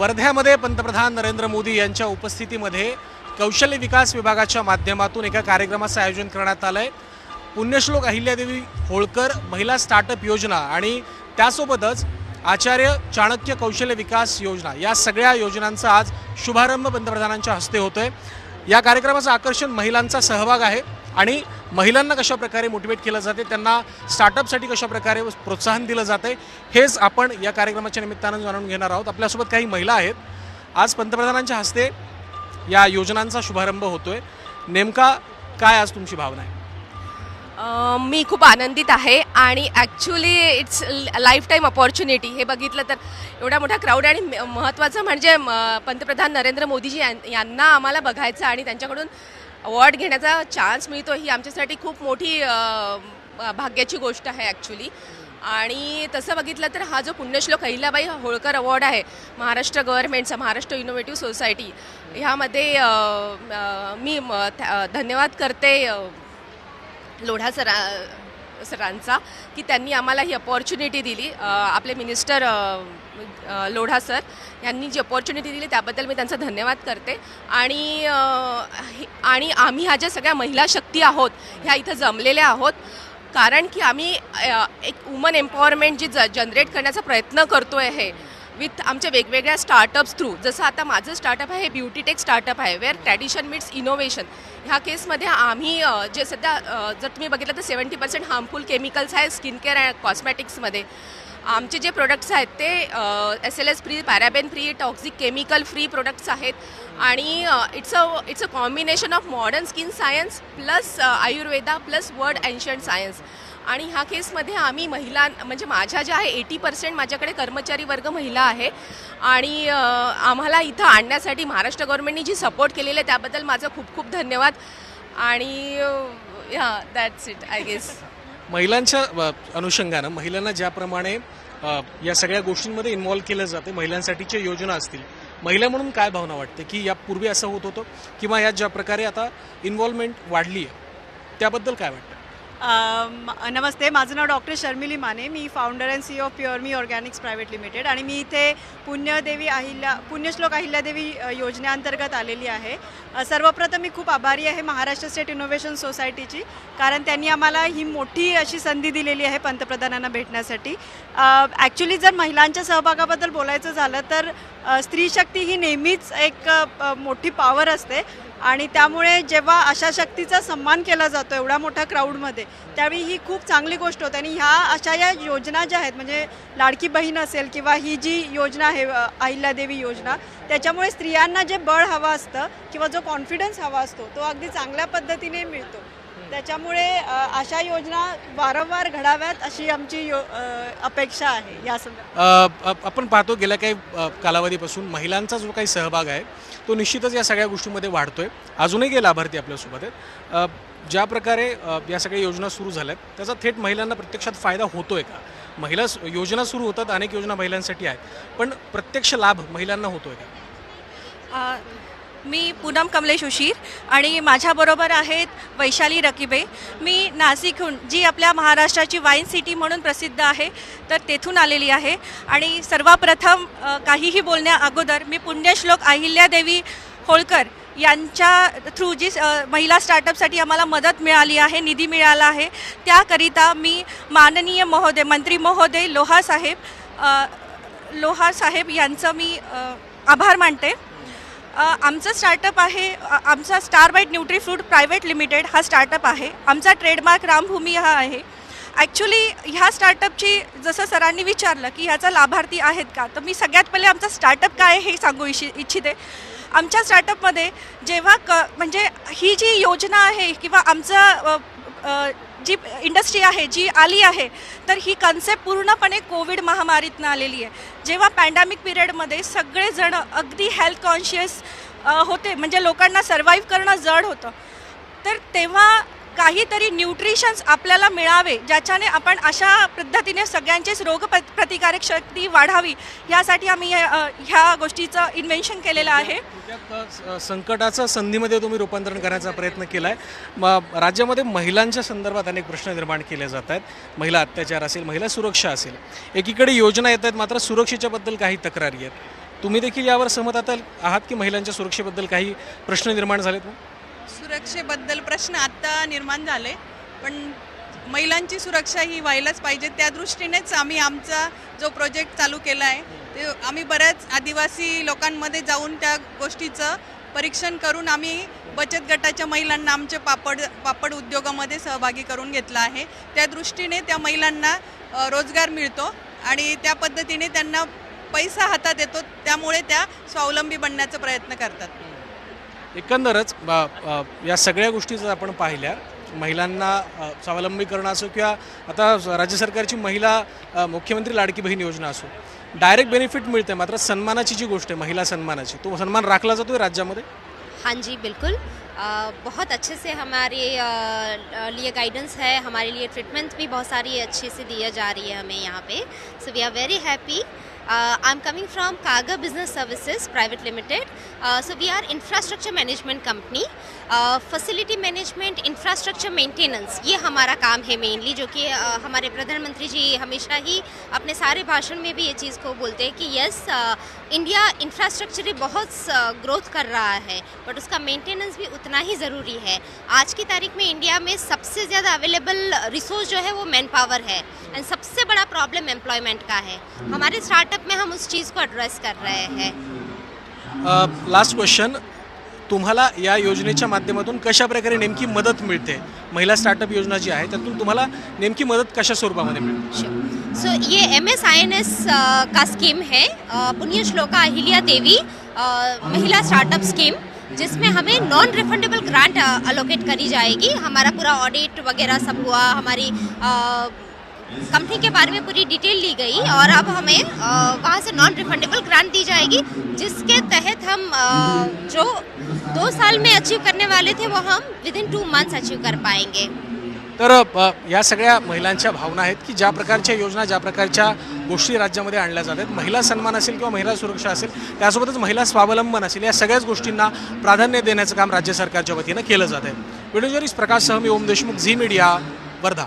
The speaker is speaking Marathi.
वर्ध्यामध्ये पंतप्रधान नरेंद्र मोदी यांच्या उपस्थितीमध्ये कौशल्य विकास विभागाच्या माध्यमातून एका कार्यक्रमाचं आयोजन करण्यात आलं आहे पुण्यश्लोक अहिल्यादेवी होळकर महिला स्टार्टअप योजना आणि त्यासोबतच आचार्य चाणक्य कौशल्य विकास योजना या सगळ्या योजनांचा आज शुभारंभ पंतप्रधानांच्या हस्ते होतोय. या कार्यक्रमाचं आकर्षण महिलांचा सहभाग आहे. आणि महिलांना कशा प्रकारे मोटिवेट केलं जाते त्यांना स्टार्टअपसाठी कशा प्रकारे प्रोत्साहन दिलं जाते हेच आपण या कार्यक्रमाच्या निमित्तानं जाणून घेणार आहोत. आपल्यासोबत काही महिला आहेत. आज पंतप्रधानांच्या हस्ते या योजनांचा शुभारंभ होतोय. नेमका काय आज तुमची भावना आहे? मी खूप आनंदित आहे आणि actually it's life time opportunity हे बघितलं तर एवढा मोठा क्राऊड आणि महत्त्वाचं म्हणजे पंतप्रधान नरेंद्र मोदीजी यां- यांना आम्हाला बघायचं आणि त्यांच्याकडून अवॉर्ड घेण्याचा चान्स मिळतो ही आमच्यासाठी खूप मोठी भाग्याची गोष्ट आहे ॲक्च्युली आणि तसं बघितलं तर हा जो पुण्यश्लोक अहिल्याबाई होळकर अवॉर्ड आहे महाराष्ट्र गव्हर्नमेंटचा महाराष्ट्र इनोव्हेटिव्ह सोसायटी ह्यामध्ये मी म, धन्यवाद करते लोढा सरा सरांचा की त्यांनी आम्हाला ही अपॉर्च्युनिटी दिली. आपले मिनिस्टर लोढा सर यांनी जी अपॉर्च्युनिटी दिली त्याबद्दल मी त्यांचा धन्यवाद करते. आणि आणि आम्ही ह्या ज्या सगळ्या महिला शक्ती आहोत ह्या इथं जमलेल्या आहोत. कारण की आम्ही एक वुमन एम्पॉवरमेंट जी ज जनरेट करण्याचा प्रयत्न करतो आहे विथ आमच्या वेगवेगळ्या स्टार्टअप्स थ्रू जसं आता माझं स्टार्टअप आहे हे ब्युटी टेक स्टार्टअप आहे वेअर ट्रॅडिशन मिट्स इनोव्हेशन ह्या केसमध्ये आम्ही जे सध्या जर तुम्ही बघितलं तर सेवन्टी पर्सेंट हार्मफुल केमिकल्स आहेत स्किन केअर आहे कॉस्मॅटिक्समध्ये आमचे जे प्रोडक्ट्स आहेत ते S L S free paraben free toxic chemical free products आहेत. आणि it's a it's a combination of modern skin science plus Ayurveda plus word ancient science आणि ह्या केसमध्ये आम्ही महिला म्हणजे माझ्या ज्या आहे एटी पर्सेंट माझ्याकडे कर्मचारी वर्ग महिला आहे. आणि आम्हाला इथं आणण्यासाठी महाराष्ट्र गव्हर्नमेंटनी जी सपोर्ट केलेली आहे त्याबद्दल माझं खूप खूप धन्यवाद. आणि या दॅट्स इट आय गेस महिलांच्या अनुषंगानं महिलांना ज्याप्रमाणे या सगळ्या गोष्टींमध्ये इन्व्हॉल्व्ह केलं जाते महिलांसाठीच्या योजना असतील महिला म्हणून काय भावना वाटते? की यापूर्वी असं होत होतं? किंवा यात ज्या प्रकारे आता इन्व्हॉल्वमेंट वाढली आहे त्याबद्दल काय वाटतं? नमस्ते माझं नाव doctor Sharmili Mane. Me founder and C of Pure Me Organics private limited आणि मी इथे पुण्यदेवी अहिल्या पुण्यश्लोक अहिल्यादेवी योजनेअंतर्गत आलेली आहे. सर्वप्रथम मी खूप आभारी आहे महाराष्ट्र स्टेट इनोव्हेशन सोसायटीची कारण त्यांनी आम्हाला ही मोठी अशी संधी दिलेली आहे पंतप्रधानांना भेटण्यासाठी. ॲक्च्युली जर महिलांच्या सहभागाबद्दल बोलायचं झालं तर स्त्रीशक्ती स्त्री शक्ती ही नेहमीच एक मोठी पॉवर असते. आणि त्यामुळे जेव्हा अशा शक्तीचा सन्मान केला जातो एवढ्या मोठ्या क्राऊडमध्ये त्यावेळी ही खूप चांगली गोष्ट होते. आणि ह्या अशा या योजना ज्या आहेत म्हणजे लाडकी बहीण असेल किंवा ही जी योजना आहे अहिल्यादेवी योजना त्याच्यामुळे स्त्रियांना जे बळ हवं असतं किंवा जो कॉन्फिडन्स हवा असतो तो अगदी चांगल्या पद्धतीने मिळतो. त्याच्यामुळे अशा योजना वारंवार घडाव्यात अशी आमची यो अपेक्षा आहे. या संदर्भात. आपण पाहतो गेल्या काही कालावधीपासून महिलांचा जो काही सहभाग आहे तो निश्चितच या सगळ्या गोष्टींमध्ये वाढतोय. अजूनही काही लाभार्थी आपल्यासोबत आहेत. ज्या प्रकारे या सगळ्या योजना सुरू झाल्यात त्याचा थेट महिलांना प्रत्यक्षात फायदा होतोय का? महिला योजना सुरू होतात अनेक योजना महिलांसाठी आहेत. पण प्रत्यक्ष लाभ महिलांना होतोय का? अ, मी पूनम कमलेश उशीर आणि माझ्याबरोबर आहेत वैशाली रकिबे. मी नाशिकहून जी आपल्या महाराष्ट्राची वाईन सिटी म्हणून प्रसिद्ध आहे तर तेथून आलेली आहे. आणि सर्वप्रथम काहीही बोलण्या अगोदर मी पुण्यश्लोक अहिल्यादेवी होळकर यांच्या थ्रू जी महिला स्टार्टअपसाठी आम्हाला मदत मिळाली आहे निधी मिळाला आहे. त्याकरिता मी माननीय महोदय मंत्री महोदय लोहा साहेब लोहा साहेब यांचं मी आभार मानते. आमचं स्टार्टअप आहे आमचा Star Bite Nutri Fruit private limited हा स्टार्टअप आहे. आमचा ट्रेडमार्क रामभूमी हा आहे. ॲक्च्युली ह्या स्टार्टअपची जसं सरांनी विचारलं की ह्याचा लाभार्थी आहेत का तर मी सगळ्यात पहिले आमचा स्टार्टअप काय आहे हे सांगू इच्छि इच्छिते. आमच्या स्टार्टअपमध्ये जेव्हा क म्हणजे ही जी योजना आहे किंवा आमचं जी इंडस्ट्री आहे जी आली आहे तर ही कन्सेप्ट पूर्णपणे कोविड महामारीतनं आलेली आहे. जेव्हा पॅन्डेमिक पिरियडमध्ये सगळेजण अगदी हेल्थ कॉन्शियस होते. म्हणजे लोकांना सर्वाईव्ह करणं जड होतं. तर तेव्हा काहीतरी न्यूट्रिशन्स आपल्याला मिळावे ज्याच्याने आपण अशा पद्धतीने सगळ्यांचीच रोग प्र- प्रतिकारक शक्ती वाढावी यासाठी आम्ही ह्या गोष्टीचं इन्व्हेन्शन केलेलं आहे. संकटाचं संधीमध्ये तुम्ही रूपांतरण करण्याचा प्रयत्न केला आहे मग राज्यामध्ये महिलांच्या संदर्भात अनेक प्रश्न निर्माण केले जात आहेत महिला अत्याचार असेल महिला सुरक्षा असेल एकीकडे योजना येत आहेत मात्र सुरक्षेच्याबद्दल काही तक्रारी आहेत. तुम्ही देखील यावर सहमत आता आहात की महिलांच्या सुरक्षेबद्दल काही प्रश्न निर्माण झालेत? सुरक्षेबद्दल प्रश्न आत्ता निर्माण झाले पण महिलांची सुरक्षा ही व्हायलाच पाहिजे. त्या दृष्टीनेच आम्ही आमचा जो प्रोजेक्ट चालू केला आहे ते आम्ही बऱ्याच आदिवासी लोकांमध्ये जाऊन त्या गोष्टीचं परीक्षण करून आम्ही बचत गटाच्या महिलांना आमचे पापड पापड उद्योगामध्ये सहभागी करून घेतला आहे. त्या दृष्टीने त्या महिलांना रोजगार मिळतो आणि त्या पद्धतीने त्यांना पैसा हातात येतो त्यामुळे त्या स्वावलंबी बनण्याचा प्रयत्न करतात. एकंदरच या सगळ्या गोष्टी जर आपण पाहिल्या महिलांना स्वावलंबीकरण स्वावलंबी करणं असो किंवा आता राज्य सरकारची महिला मुख्यमंत्री लाडकी बहीण योजना असो डायरेक्ट बेनिफिट मिळते मात्र सन्मानाची जी गोष्ट आहे महिला सन्मानाची तो सन्मान राखला जातोय राज्यामध्ये? हाँ जी बिल्कुल. बहुत अच्छे से हमारे लिए गाइडेंस है हमारे लिए ट्रीटमेंट भी बहुत सारी अच्छे से दिया जा रही है हमें यहाँ पे. So we are very happy I am coming from Kaga business services private limited so we are infrastructure management company facility management infrastructure maintenance ये हमारा काम है मेनली जो कि अ, हमारे प्रधानमंत्री जी हमेशा ही अपने सारे भाषण में भी ये चीज़ को बोलते हैं कि यस इंडिया इंफ्रास्ट्रक्चर बहुत ग्रोथ कर रहा है बट उसका मेंटेनेंस भी उतना ही ज़रूरी है। आज की तारीख में इंडिया में सबसे ज़्यादा अवेलेबल रिसोर्स जो है वो मैन पावर है एंड सबसे बड़ा प्रॉब्लम एम्प्लॉयमेंट का है। हमारे स्टार्टअप में हम उस चीज़ को एड्रेस कर रहे हैं। लास्ट क्वेश्चन तुम्हाला या योजनेच्या माध्यमातून कशा प्रकारे नेमकी मदत मिळते? महिला स्टार्टअप योजना जी आहे त्यातून तुम्हाला नेमकी मदत कशा स्वरूपामध्ये मिळते? सो ये M S I N S का स्कीम है पुण्य श्लोका अहिल्या देवी महिला स्टार्टअप स्कीम जिसमें हमें नॉन रिफंडेबल ग्रांट अलोकेट करी जाएगी। हमारा पूरा ऑडिट वगैरह सब हुआ हमारी कंपनी के बारे में पूरी डिटेल ली गई और अब हमें वहाँ से नॉन रिफंडेबल ग्रांट दी जाएगी जिसके तहत हम जो दो साल में अचीव करने वाले थे वो हम within two months achieve कर पाएंगे। तर या सगळ्या महिलांच्या भावना आहेत की ज्या प्रकारच्या योजना ज्या प्रकारच्या गोष्टी राज्यामध्ये आणल्या जात आहेत महिला सन्मान असेल किंवा महिला सुरक्षा असेल त्यासोबतच महिला स्वावलंबन असेल या सगळ्याच गोष्टींना प्राधान्य देण्याचं काम राज्य सरकारच्या वतीनं केलं जात आहे. व्हिडिओ प्रकाश सह मी ओम देशमुख झी मीडिया वर्धा.